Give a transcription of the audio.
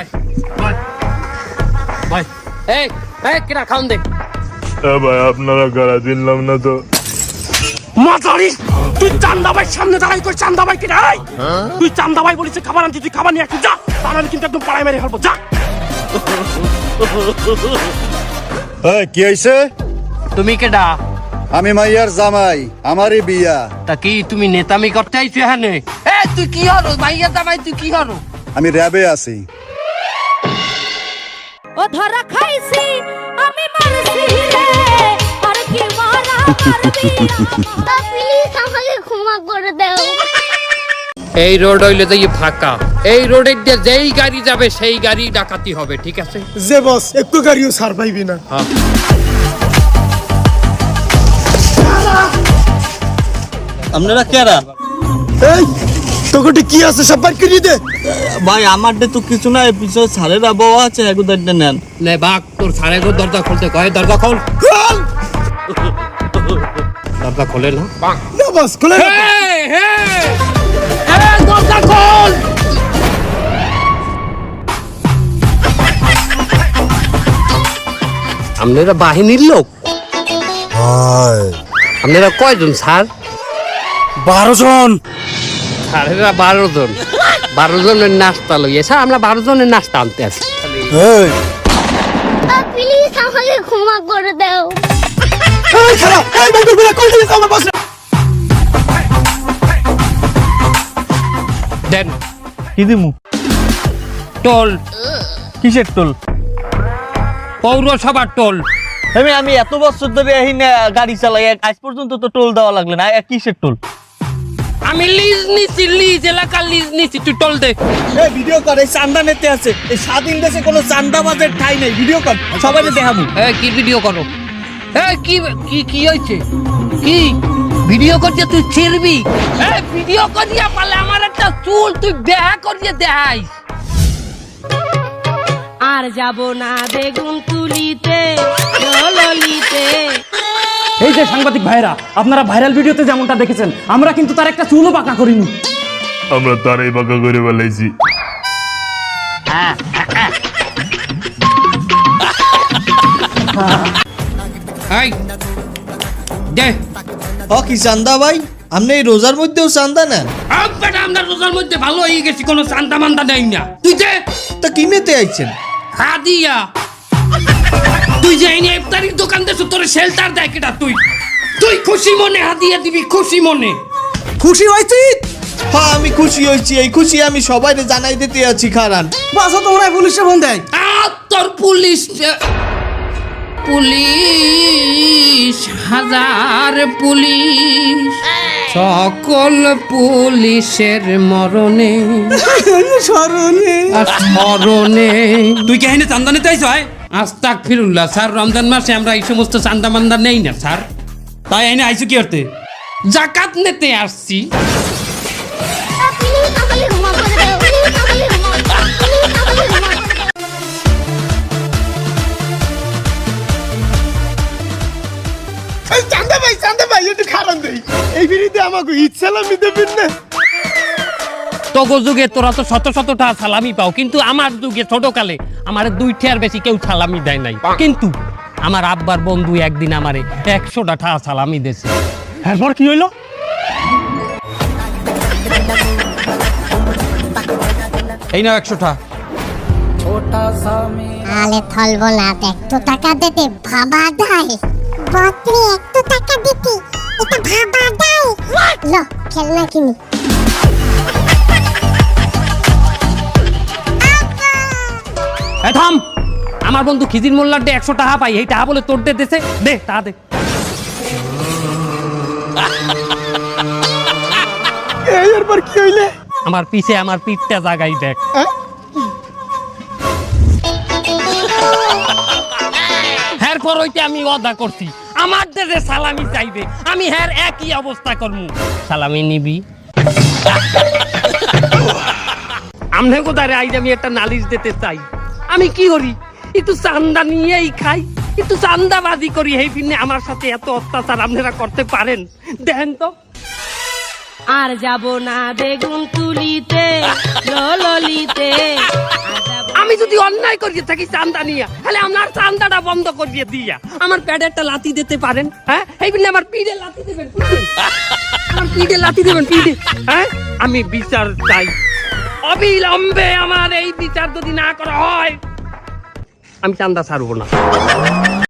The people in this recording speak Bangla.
ভাই ভাই এই এই কিরা খাউন দে এ ভাই আপনারা গাড়া দিলাম না তো। মাতারি তুই চান্দা ভাই সামনে দাঁড়াই কই চান্দা ভাই কিরা? এই তুই চান্দা ভাই বলিস খাবার আনতে তুই খাবার নিয়ে একটু যা। তাহলে কিন্তু একদম পাড়ায় মেরে ফেলব যা। এই, কি হয়েছে তুমি কেডা? আমি মাইয়ার জামাই আমারই বিয়া। তা কি তুমি নেতামি করতে আইছো এখানে? এ তুই কি হলো? ভাইয়া জামাই তুই কি হলো? আমি র্যাবে আছি। ও ধরা খাইছি আমি মারছি রে। আর কি মারা মারবি প্লিজ আমাকে ক্ষমা করে দাও। এই রোড হইলে যে ফাঁকা এই রোডের দিয়ে যেই গাড়ি যাবে সেই গাড়ি ডাকাতি হবে ঠিক আছে? যে বস একটু গাড়িও ছাড় পাইবি না। আপনারা কেরা? এই তোকে কি আছে সব বাইর করে দে ভাই আমার তো কিছু নাই পিছনে সারের আবহাওয়া আছে এগুদারটা নেন। নে বাঘ তোর সাড়ে ঘর দরজা খুলতে কয়? দরজা খোল। খোল! দরজা খোলে না? না বস খুলে এই, এই, দরজা খোল! আপনারা বাহিনীর লোক। আপনারা কয়জন স্যার? বারো জন। স্যারেরা বারো জন। বারো জনের নাস্তা লইয়ে। স্যার আমরা বারো জনের নাস্তা আনতে প্লিজ আমাকে ক্ষমা করে দাও। বস দেন। কি দিমু? টোল। কিসের টোল? পৌরসভার টোল। আমি আমি এত বছর ধরে এই না গাড়ি চালাই আজ পর্যন্ত তো টোল দেওয়া লাগল না। এ কিসের টোল? আমি লিজ নিছি লিজ এলাকার লিজ নিছি তুই টোল দে। এই ভিডিও কর এই চান্দা নিতে আছে। এই স্বাধীন দেশে কোনো চান্দাবাজের ঠাই নেই। ভিডিও কর সবাই দেখাবো। এ কি ভিডিও করো? এ কি কি কি হয়েছে? কি? ভিডিও কর করছে তুই ছিড়বি? এ ভিডিও করিয়া পালে আমার একটা চুল তুই দেখা করিয়ে দেখাই আর যাব না বেগুন তুলিতে ললিতে এই যে সাংবাদিক ভাইরা আপনারা ভাইরাল ভিডিওতে যেমনটা দেখেছেন আমরা কিন্তু তার একটা চুলও পাকা করিনি। আমরা তারাই বাঁকা করে বেলাইছি এই ও কি চান্দা ভাই? আপনি এই রোজার মধ্যেও চান্দা নেন? বেটা আমরা রোজার মধ্যে ভালো হয়ে গেছি কোনো চান্দা মান্দা নেই না। তুই দে। তা কি নিতে আইছেন? হাদিয়া। তুই যে ইফতারির দোকান দেছো তোর শেল্টার দেয় কেটা তুই? তুই খুশি মনে হাদিয়া দিবি খুশি মনে। খুশি হইছি হ্যাঁ আমি খুশি হয়েছি। এই খুশি আমি সবাই জানাই দিতে আছি খারান। বাসা তো হয় পুলিশে ফোন দেয়। আর তোর পুলিশ পুলিশ হাজার পুলিশ সকল পুলিশের মরণে। স্মরণে স্মরণে তুই কে এনে চান্দা নিতে আইস হয় আস্তাক ফিরুল্লাহ স্যার, রমজান মাসে আমরা এই সমস্ত চান্দা মান্দা নেই না, স্যার। তাই এনে আইসু কি করতে? জাকাত নিতে আসছি। চান্দা ভাই চান্দা ভাই, একটু খারাপ দেই। এই বিড়িতে আমাকে ইচ্ছালামি দেবেন না? তোগো যুগে তোরা তো শত শত টাকা সালামি পাও কিন্তু আমার যুগে ছোটকালে আমার দুই ঠেয়ার বেশি কেউ সালামি দেয় নাই। কিন্তু আমার আব্বার বন্ধু একদিন আমারে একশোটা টাকা সালামি দিয়েছে এরপর কি হইল? এই নাও একশো টাকা আলে থলবো না একটু টাকা দিতে ভাবা যায়। বত্রি একটু টাকা দিতে এটা ভাবা যায়। ল খেলনা কিনি। এ থাম! আমার বন্ধু খিজির মোল্লার ডে একশো টাকা পাই এই টাকা বলে তোর দে দেছে দে তা দে। এই এরপর কি হইলে? আমার পিছে আমার পিঠটা জাগাই দেখ। এরপর হইতে আমি অদা করছি। আমার দেশে সালামি চাইবে আমি হ্যার একই অবস্থা করব সালামি নিবি। আমনে কোথায় আইজ আমি একটা নালিশ দিতে চাই। আমি কি করি? একটু চান্দা নিয়েই খাই একটু চান্দাবাজি করি। এই পিনে আমার সাথে এত অত্যাচার আপনারা করতে পারেন। দেখেন তো। আর যাব না বেগুন তুলিতে ললিতে আমি যদি অন্যায় করিয়ে থাকি চান্দা নিয়ে তাহলে আমার চান্দাটা বন্ধ করিয়ে দিয়া। আমার প্যাডে একটা লাতি দিতে পারেন হ্যাঁ? এই আমার পিঠে লাতি দেবেন আমার পিঠে লাতি দেবেন পিঠে হ্যাঁ? আমি বিচার চাই। অবিলম্বে আমার এই বিচার যদি না করা হয় আমি চান্দা ছাড়ব না।